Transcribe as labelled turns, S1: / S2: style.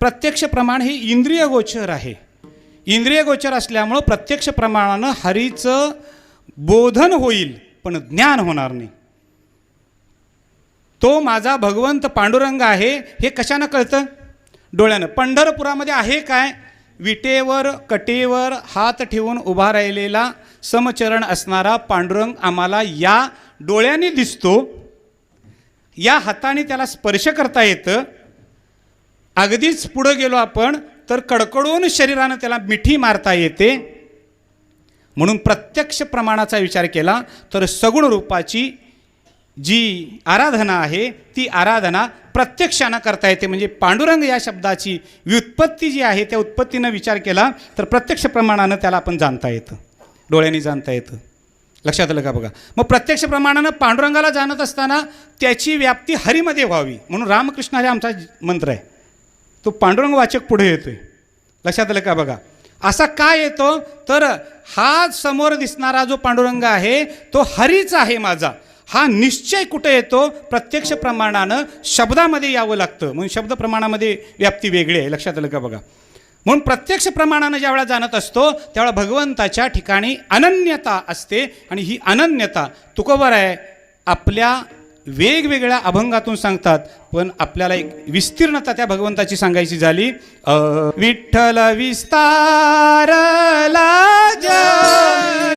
S1: प्रत्यक्ष प्रमाण हे इंद्रिय गोचर आहे. इंद्रिय गोचर असल्यामुळं प्रत्यक्ष प्रमाणानं हरीचं बोधन होईल पण ज्ञान होणार नाही. तो माझा भगवंत पांडुरंग आहे हे कशानं कळतं? डोळ्यानं. पंढरपुरामध्ये आहे काय? विटेवर कटेवर हात ठेवून उभा राहिलेला समचरण असणारा पांडुरंग आम्हाला या डोळ्याने दिसतो. या हाताने त्याला स्पर्श करता येतं. अगदीच पुढं गेलो आपण तर कडकडून शरीरानं त्याला मिठी मारता येते. म्हणून प्रत्यक्ष प्रमाणाचा विचार केला तर सगुण रूपाची जी आराधना आहे ती आराधना प्रत्यक्षानं करता येते. म्हणजे पांडुरंग या शब्दाची व्युत्पत्ती जी आहे त्या उत्पत्तीनं विचार केला तर प्रत्यक्ष प्रमाणानं त्याला आपण जाणता येतं. डोळ्यांनी जाणता येतं. लक्षात आलं का बघा? मग प्रत्यक्ष प्रमाणानं पांडुरंगाला जाणत असताना त्याची व्याप्ती हरीमध्ये व्हावी. म्हणून रामकृष्ण हे आमचा मंत्र आहे. तो पांडुरंग वाचक पुढे येतोय. लक्षात आलं का बघा? असा का येतो? तर हा समोर दिसणारा जो पांडुरंग आहे तो हरीच आहे माझा. हा निश्चय कुठे येतो? प्रत्यक्ष प्रमाणानं शब्दामध्ये यावं लागतं. म्हणून शब्द प्रमाणामध्ये व्याप्ती वेगळी आहे. लक्षात आलं का बघा? म्हणून प्रत्यक्ष प्रमाणानं ज्यावेळा जाणत असतो त्यावेळा भगवंताच्या ठिकाणी अनन्यता असते. आणि ही अनन्यता तुकोबर आहे आपल्या वेगवेगळ्या अभंगातून सांगतात पण आपल्याला एक विस्तीर्णता त्या भगवंताची सांगायची झाली विठ्ठल विस्तार